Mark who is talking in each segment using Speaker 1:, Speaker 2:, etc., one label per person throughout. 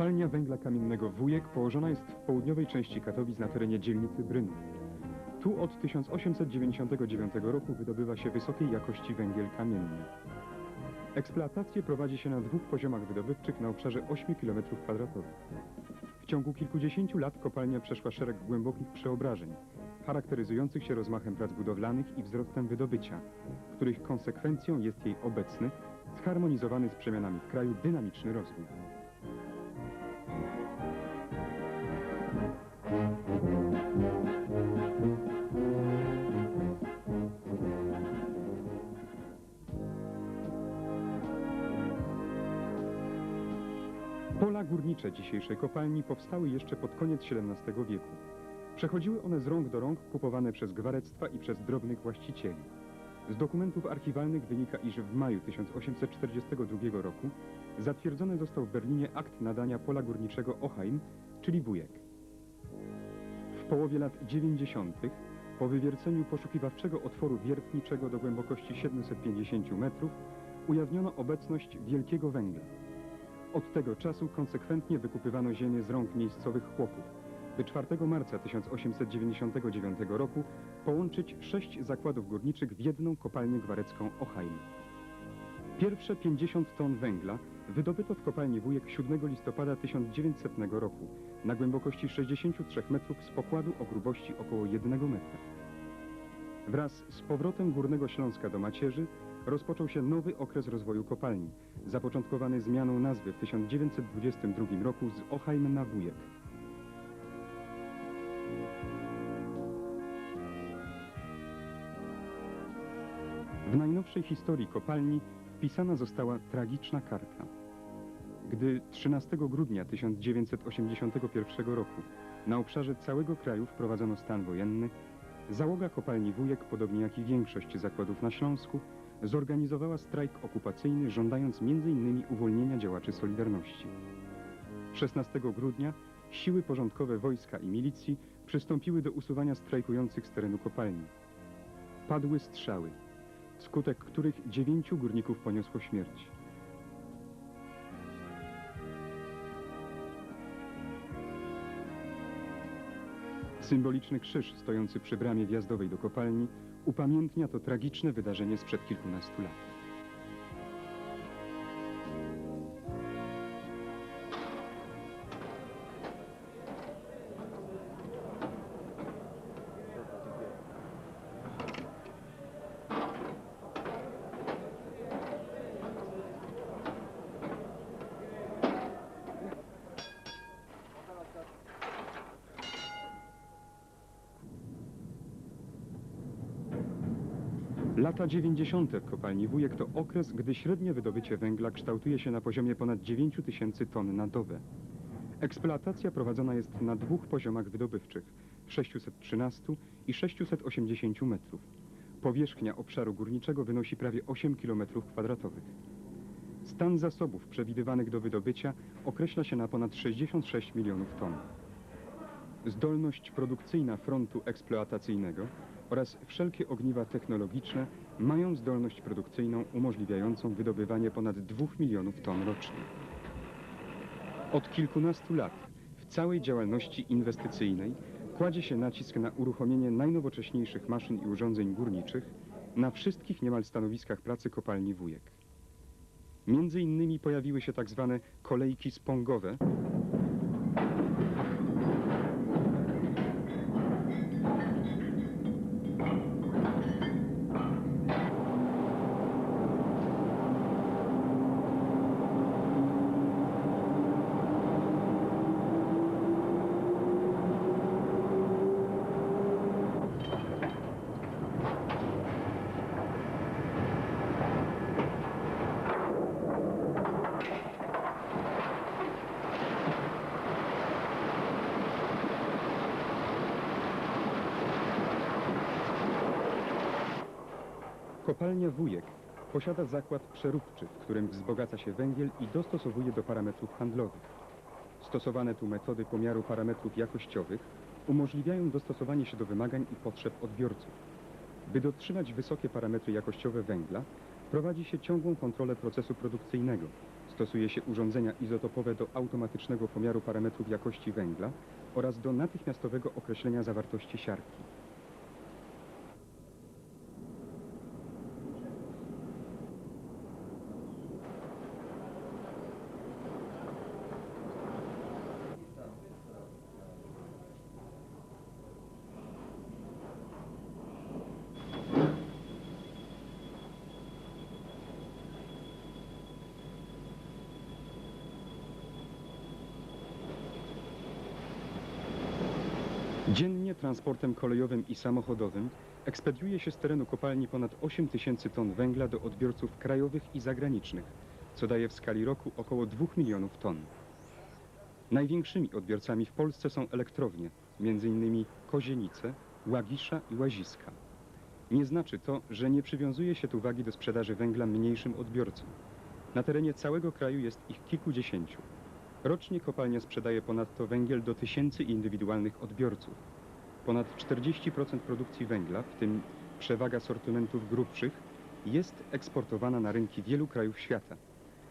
Speaker 1: Kopalnia węgla kamiennego Wujek położona jest w południowej części Katowic na terenie dzielnicy Brynów. Tu od 1899 roku wydobywa się wysokiej jakości węgiel kamienny. Eksploatację prowadzi się na dwóch poziomach wydobywczych na obszarze 8 km2. W ciągu kilkudziesięciu lat kopalnia przeszła szereg głębokich przeobrażeń, charakteryzujących się rozmachem prac budowlanych i wzrostem wydobycia, których konsekwencją jest jej obecny, zharmonizowany z przemianami w kraju dynamiczny rozwój. Pola górnicze dzisiejszej kopalni powstały jeszcze pod koniec XVII wieku. Przechodziły one z rąk do rąk kupowane przez gwarectwa i przez drobnych właścicieli. Z dokumentów archiwalnych wynika, iż w maju 1842 roku zatwierdzony został w Berlinie akt nadania pola górniczego Oheim, czyli Wujek. W połowie lat 90. po wywierceniu poszukiwawczego otworu wiertniczego do głębokości 750 metrów ujawniono obecność wielkiego węgla. Od tego czasu konsekwentnie wykupywano ziemię z rąk miejscowych chłopów, by 4 marca 1899 roku połączyć sześć zakładów górniczych w jedną kopalnię gwarecką Oheim. Pierwsze 50 ton węgla wydobyto w kopalni Wujek 7 listopada 1900 roku na głębokości 63 metrów z pokładu o grubości około 1 metra. Wraz z powrotem Górnego Śląska do macierzy rozpoczął się nowy okres rozwoju kopalni, zapoczątkowany zmianą nazwy w 1922 roku z Oheim na Wujek. W najnowszej historii kopalni wpisana została tragiczna karta. Gdy 13 grudnia 1981 roku na obszarze całego kraju wprowadzono stan wojenny, załoga kopalni Wujek, podobnie jak i większość zakładów na Śląsku, zorganizowała strajk okupacyjny, żądając m.in. uwolnienia działaczy Solidarności. 16 grudnia siły porządkowe wojska i milicji przystąpiły do usuwania strajkujących z terenu kopalni. Padły strzały, wskutek których dziewięciu górników poniosło śmierć. Symboliczny krzyż stojący przy bramie wjazdowej do kopalni upamiętnia to tragiczne wydarzenie sprzed kilkunastu lat. Lata 90. w kopalni Wujek to okres, gdy średnie wydobycie węgla kształtuje się na poziomie ponad 9 tysięcy ton na dobę. Eksploatacja prowadzona jest na dwóch poziomach wydobywczych 613 i 680 metrów. Powierzchnia obszaru górniczego wynosi prawie 8 km kwadratowych. Stan zasobów przewidywanych do wydobycia określa się na ponad 66 milionów ton. Zdolność produkcyjna frontu eksploatacyjnego oraz wszelkie ogniwa technologiczne mają zdolność produkcyjną umożliwiającą wydobywanie ponad 2 milionów ton rocznie. Od kilkunastu lat w całej działalności inwestycyjnej kładzie się nacisk na uruchomienie najnowocześniejszych maszyn i urządzeń górniczych na wszystkich niemal stanowiskach pracy kopalni Wujek. Między innymi pojawiły się tak zwane kolejki spongowe, Kopalnia Wujek posiada zakład przeróbczy, w którym wzbogaca się węgiel i dostosowuje do parametrów handlowych. Stosowane tu metody pomiaru parametrów jakościowych umożliwiają dostosowanie się do wymagań i potrzeb odbiorców. By dotrzymać wysokie parametry jakościowe węgla, prowadzi się ciągłą kontrolę procesu produkcyjnego, Stosuje się urządzenia izotopowe do automatycznego pomiaru parametrów jakości węgla oraz do natychmiastowego określenia zawartości siarki. Dziennie transportem kolejowym i samochodowym ekspediuje się z terenu kopalni ponad 8 tysięcy ton węgla do odbiorców krajowych i zagranicznych, co daje w skali roku około 2 milionów ton. Największymi odbiorcami w Polsce są elektrownie, m.in. Kozienice, Łagisza i Łaziska. Nie znaczy to, że nie przywiązuje się tu wagi do sprzedaży węgla mniejszym odbiorcom. Na terenie całego kraju jest ich kilkudziesięciu. Rocznie kopalnia sprzedaje ponadto węgiel do tysięcy indywidualnych odbiorców. Ponad 40% produkcji węgla, w tym przewaga sortymentów grubszych, jest eksportowana na rynki wielu krajów świata.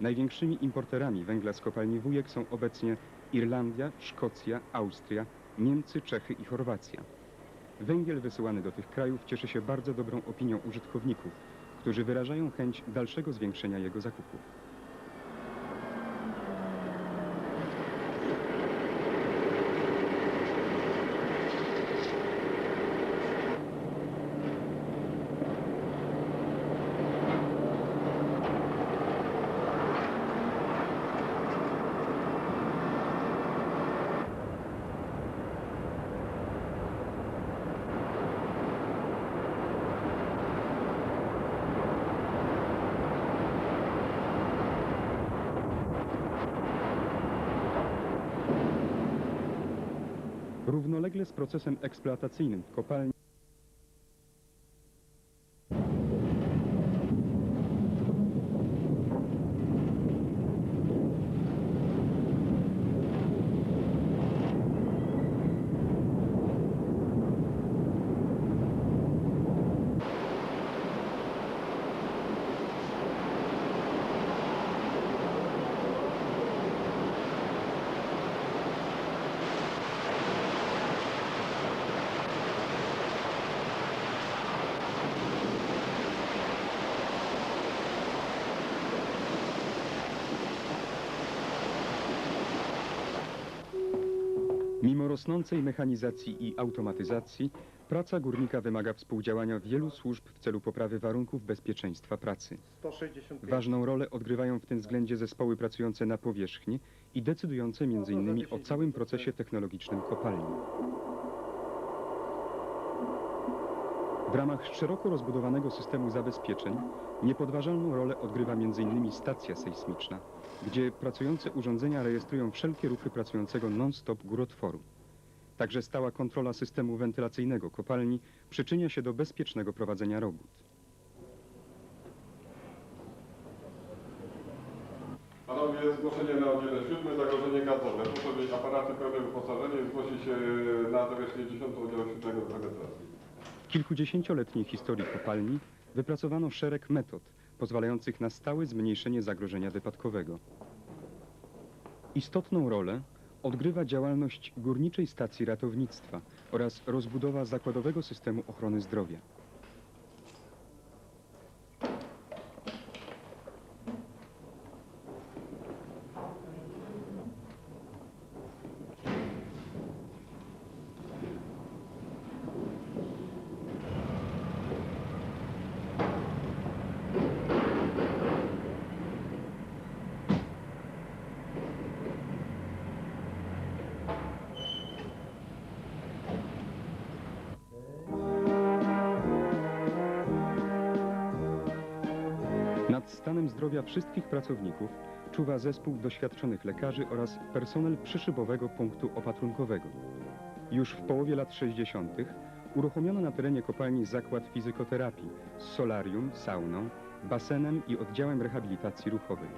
Speaker 1: Największymi importerami węgla z kopalni Wujek są obecnie Irlandia, Szkocja, Austria, Niemcy, Czechy i Chorwacja. Węgiel wysyłany do tych krajów cieszy się bardzo dobrą opinią użytkowników, którzy wyrażają chęć dalszego zwiększenia jego zakupów. Równolegle z procesem eksploatacyjnym kopalni Mimo rosnącej mechanizacji i automatyzacji, praca górnika wymaga współdziałania wielu służb w celu poprawy warunków bezpieczeństwa pracy.
Speaker 2: 165.
Speaker 1: Ważną rolę odgrywają w tym względzie zespoły pracujące na powierzchni i decydujące m.in. o całym procesie technologicznym kopalni. W ramach szeroko rozbudowanego systemu zabezpieczeń niepodważalną rolę odgrywa m.in. stacja sejsmiczna, gdzie pracujące urządzenia rejestrują wszelkie ruchy pracującego non-stop górotworu. Także stała kontrola systemu wentylacyjnego kopalni przyczynia się do bezpiecznego prowadzenia robót.
Speaker 3: Panowie, zgłoszenie na oddziale 7, zagrożenie gazowe. Proszę mieć aparaty pełne wyposażenie i zgłosić się na zawierzchnię 10 oddziału 7 w rejestracji.
Speaker 1: W kilkudziesięcioletniej historii kopalni wypracowano szereg metod pozwalających na stałe zmniejszenie zagrożenia wypadkowego. Istotną rolę odgrywa działalność Górniczej Stacji Ratownictwa oraz rozbudowa zakładowego systemu ochrony zdrowia. Nad stanem zdrowia wszystkich pracowników czuwa zespół doświadczonych lekarzy oraz personel przyszybowego punktu opatrunkowego. Już w połowie lat 60. uruchomiono na terenie kopalni zakład fizykoterapii z solarium, sauną, basenem i oddziałem rehabilitacji ruchowej.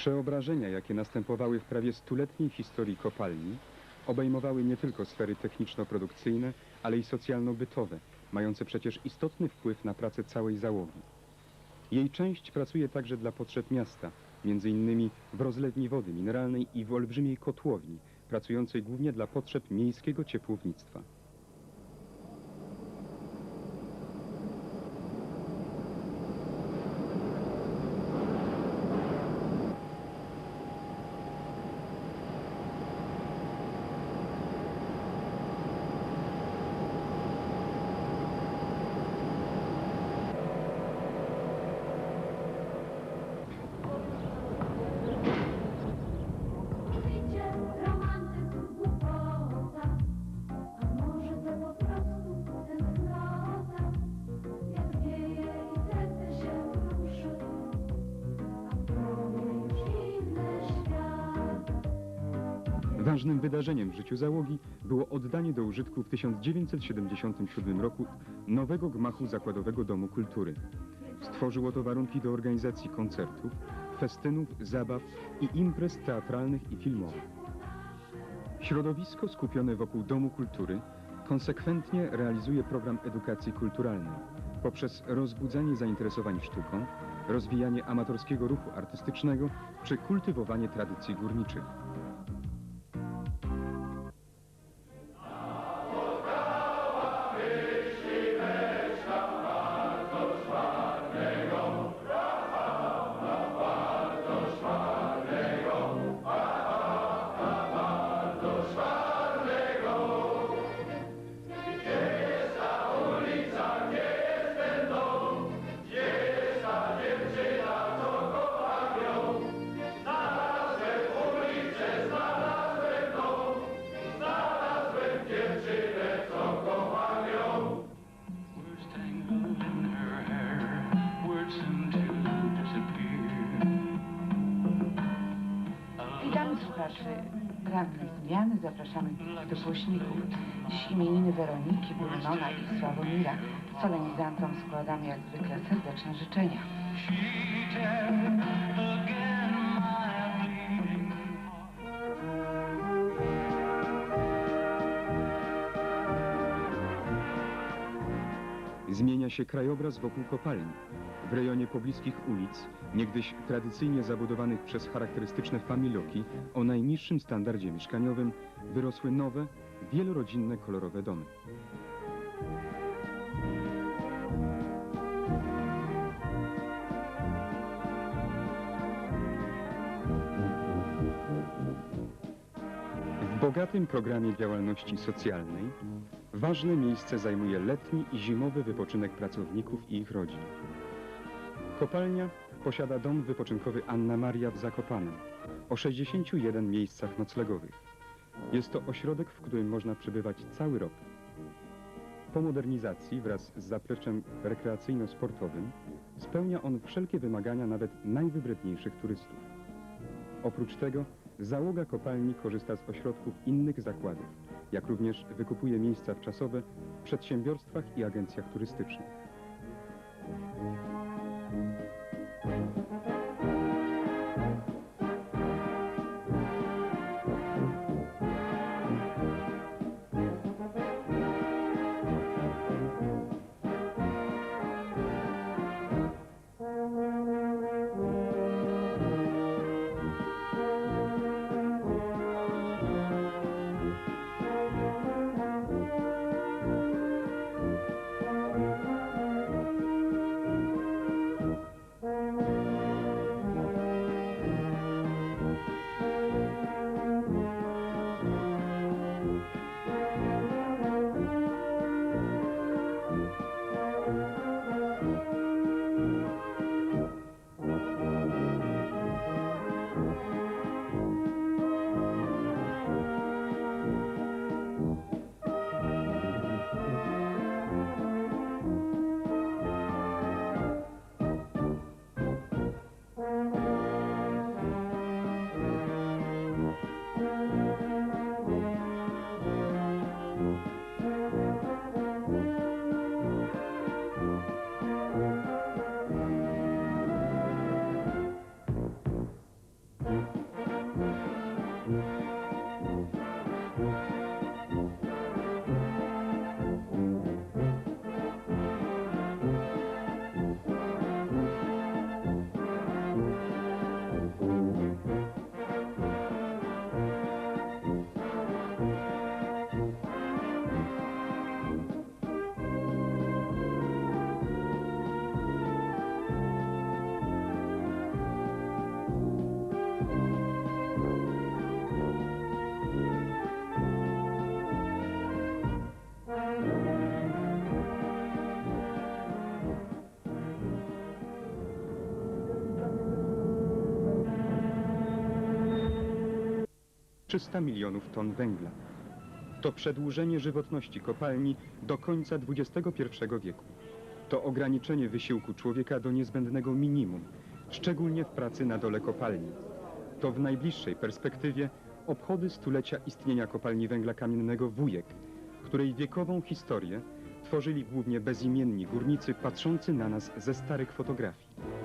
Speaker 1: Przeobrażenia, jakie następowały w prawie stuletniej historii kopalni, obejmowały nie tylko sfery techniczno-produkcyjne, ale i socjalno-bytowe, mające przecież istotny wpływ na pracę całej załogi. Jej część pracuje także dla potrzeb miasta, między innymi w rozlewni wody mineralnej i w olbrzymiej kotłowni, pracującej głównie dla potrzeb miejskiego ciepłownictwa. Ważnym wydarzeniem w życiu załogi było oddanie do użytku w 1977 roku nowego gmachu Zakładowego Domu Kultury. Stworzyło to warunki do organizacji koncertów, festynów, zabaw i imprez teatralnych i filmowych. Środowisko skupione wokół Domu Kultury konsekwentnie realizuje program edukacji kulturalnej poprzez rozbudzanie zainteresowań sztuką, rozwijanie amatorskiego ruchu artystycznego czy kultywowanie tradycji górniczych.
Speaker 4: Zapraszamy do głośników. Dziś imieniny Weroniki, Brunona i Sławomira. Solenizantom składamy jak zwykle serdeczne życzenia.
Speaker 1: Zmienia się krajobraz wokół kopalni. W rejonie pobliskich ulic, niegdyś tradycyjnie zabudowanych przez charakterystyczne familoki o najniższym standardzie mieszkaniowym, wyrosły nowe, wielorodzinne kolorowe domy. W bogatym programie działalności socjalnej ważne miejsce zajmuje letni i zimowy wypoczynek pracowników i ich rodzin. Kopalnia posiada dom wypoczynkowy Anna Maria w Zakopanem o 61 miejscach noclegowych. Jest to ośrodek, w którym można przebywać cały rok. Po modernizacji wraz z zapleczem rekreacyjno-sportowym spełnia on wszelkie wymagania nawet najwybredniejszych turystów. Oprócz tego załoga kopalni korzysta z ośrodków innych zakładów, jak również wykupuje miejsca wczasowe w przedsiębiorstwach i agencjach turystycznych. 300 milionów ton węgla. To przedłużenie żywotności kopalni do końca XXI wieku. To ograniczenie wysiłku człowieka do niezbędnego minimum, szczególnie w pracy na dole kopalni. To w najbliższej perspektywie obchody stulecia istnienia kopalni węgla kamiennego Wujek, której wiekową historię tworzyli głównie bezimienni górnicy patrzący na nas ze starych fotografii.